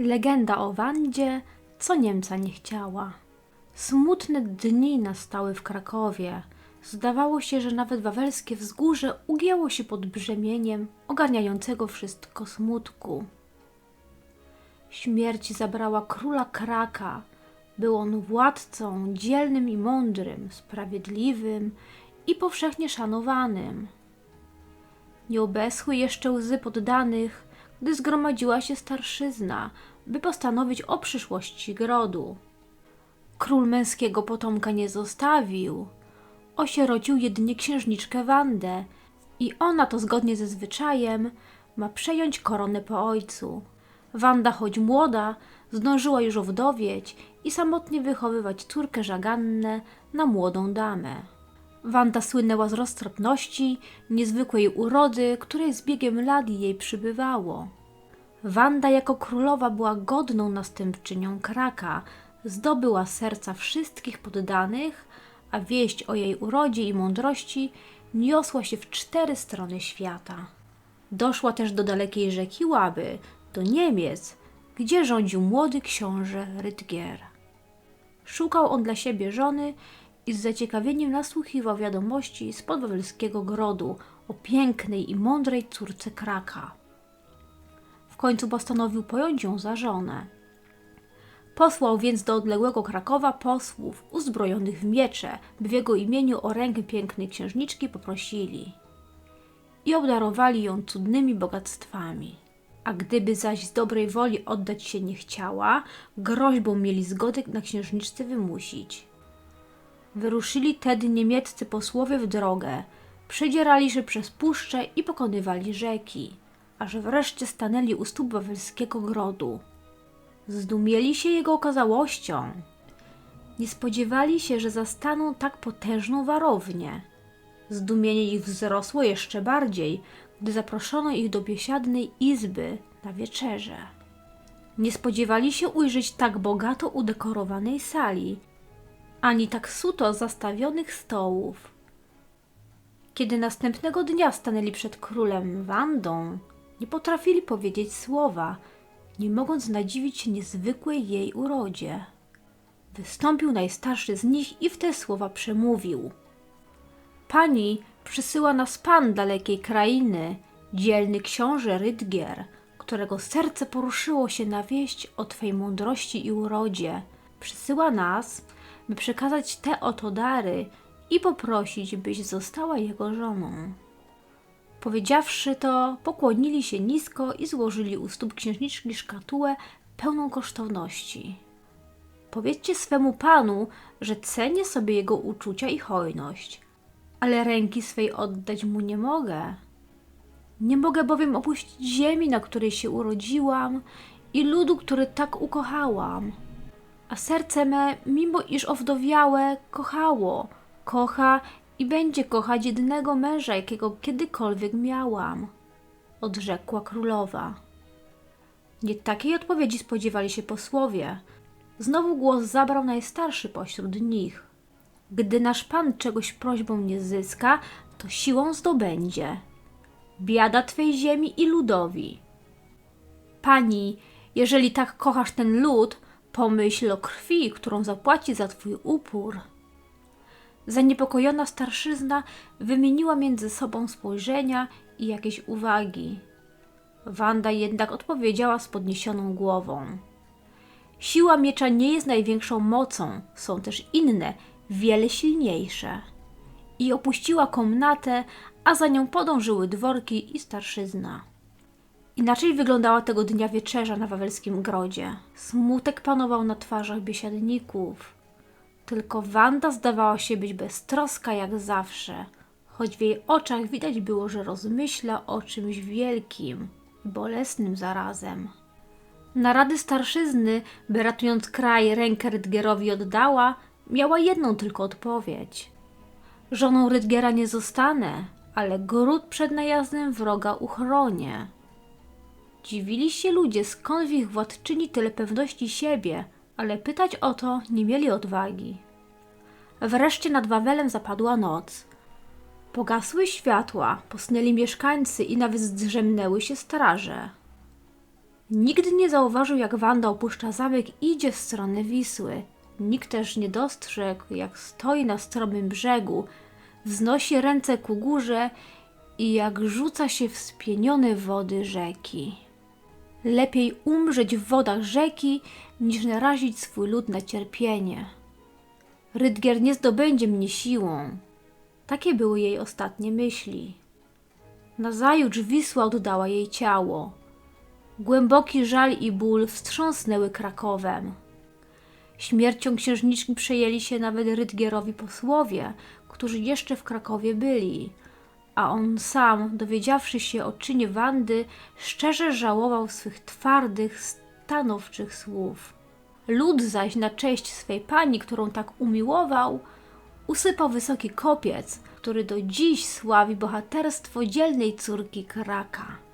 Legenda o Wandzie, co Niemca nie chciała. Smutne dni nastały w Krakowie. Zdawało się, że nawet wawelskie wzgórze ugięło się pod brzemieniem ogarniającego wszystko smutku. Śmierć zabrała króla Kraka. Był on władcą dzielnym i mądrym, sprawiedliwym i powszechnie szanowanym. Nie obeschły jeszcze łzy poddanych, gdy zgromadziła się starszyzna, by postanowić o przyszłości grodu. Król męskiego potomka nie zostawił. Osierocił jedynie księżniczkę Wandę i ona to zgodnie ze zwyczajem ma przejąć koronę po ojcu. Wanda, choć młoda, zdążyła już owdowieć i samotnie wychowywać córkę Żagannę na młodą damę. Wanda słynęła z roztropności, niezwykłej urody, której z biegiem lat jej przybywało. Wanda jako królowa była godną następczynią Kraka, zdobyła serca wszystkich poddanych, a wieść o jej urodzie i mądrości niosła się w cztery strony świata. Doszła też do dalekiej rzeki Łaby, do Niemiec, gdzie rządził młody książę Rytgier. Szukał on dla siebie żony i z zaciekawieniem nasłuchiwał wiadomości z podwawelskiego grodu o pięknej i mądrej córce Kraka. Końcu postanowił pojąć ją za żonę. Posłał więc do odległego Krakowa posłów uzbrojonych w miecze, by w jego imieniu o rękę pięknej księżniczki poprosili i obdarowali ją cudnymi bogactwami. A gdyby zaś z dobrej woli oddać się nie chciała, groźbą mieli zgodę na księżniczce wymusić. Wyruszyli tedy niemieccy posłowie w drogę, przedzierali się przez puszcze i pokonywali rzeki, aż wreszcie stanęli u stóp wawelskiego grodu. Zdumieli się jego okazałością. Nie spodziewali się, że zastaną tak potężną warownię. Zdumienie ich wzrosło jeszcze bardziej, gdy zaproszono ich do biesiadnej izby na wieczerze. Nie spodziewali się ujrzeć tak bogato udekorowanej sali, ani tak suto zastawionych stołów. Kiedy następnego dnia stanęli przed królem Wandą, nie potrafili powiedzieć słowa, nie mogąc nadziwić się niezwykłej jej urodzie. Wystąpił najstarszy z nich i w te słowa przemówił. Pani przysyła nas pan dalekiej krainy, dzielny książę Rydgier, którego serce poruszyło się na wieść o Twej mądrości i urodzie. Przysyła nas, by przekazać te oto dary i poprosić, byś została jego żoną. Powiedziawszy to, pokłonili się nisko i złożyli u stóp księżniczki szkatułę pełną kosztowności. Powiedzcie swemu panu, że cenię sobie jego uczucia i hojność, ale ręki swej oddać mu nie mogę. Nie mogę bowiem opuścić ziemi, na której się urodziłam i ludu, który tak ukochałam. A serce me, mimo iż owdowiałe, kochało, kocha i będzie kochać jedynego męża, jakiego kiedykolwiek miałam, odrzekła królowa. Nie takiej odpowiedzi spodziewali się posłowie. Znowu głos zabrał najstarszy pośród nich. Gdy nasz pan czegoś prośbą nie zyska, to siłą zdobędzie. Biada twej ziemi i ludowi. Pani, jeżeli tak kochasz ten lud, pomyśl o krwi, którą zapłaci za twój upór. Zaniepokojona starszyzna wymieniła między sobą spojrzenia i jakieś uwagi. Wanda jednak odpowiedziała z podniesioną głową. Siła miecza nie jest największą mocą, są też inne, wiele silniejsze. I opuściła komnatę, a za nią podążyły dworki i starszyzna. Inaczej wyglądała tego dnia wieczerza na wawelskim grodzie. Smutek panował na twarzach biesiadników. Tylko Wanda zdawała się być beztroska jak zawsze, choć w jej oczach widać było, że rozmyśla o czymś wielkim i bolesnym zarazem. Na rady starszyzny, by ratując kraj rękę Rydgerowi oddała, miała jedną tylko odpowiedź. Żoną Rydgiera nie zostanę, ale gród przed najazdem wroga uchronię. Dziwili się ludzie, skąd w ich władczyni tyle pewności siebie, ale pytać o to nie mieli odwagi. Wreszcie nad Wawelem zapadła noc. Pogasły światła, posnęli mieszkańcy i nawet zdrzemnęły się straże. Nigdy nie zauważył, jak Wanda opuszcza zamek i idzie w stronę Wisły. Nikt też nie dostrzegł, jak stoi na stromym brzegu, wznosi ręce ku górze i jak rzuca się w spienione wody rzeki. Lepiej umrzeć w wodach rzeki, niż narazić swój lud na cierpienie. Rydgier nie zdobędzie mnie siłą. Takie były jej ostatnie myśli. Nazajutrz Wisła oddała jej ciało. Głęboki żal i ból wstrząsnęły Krakowem. Śmiercią księżniczki przejęli się nawet Rydgierowi posłowie, którzy jeszcze w Krakowie byli, a on sam, dowiedziawszy się o czynie Wandy, szczerze żałował swych twardych, stanowczych słów. Lud zaś na cześć swej pani, którą tak umiłował, usypał wysoki kopiec, który do dziś sławi bohaterstwo dzielnej córki Kraka.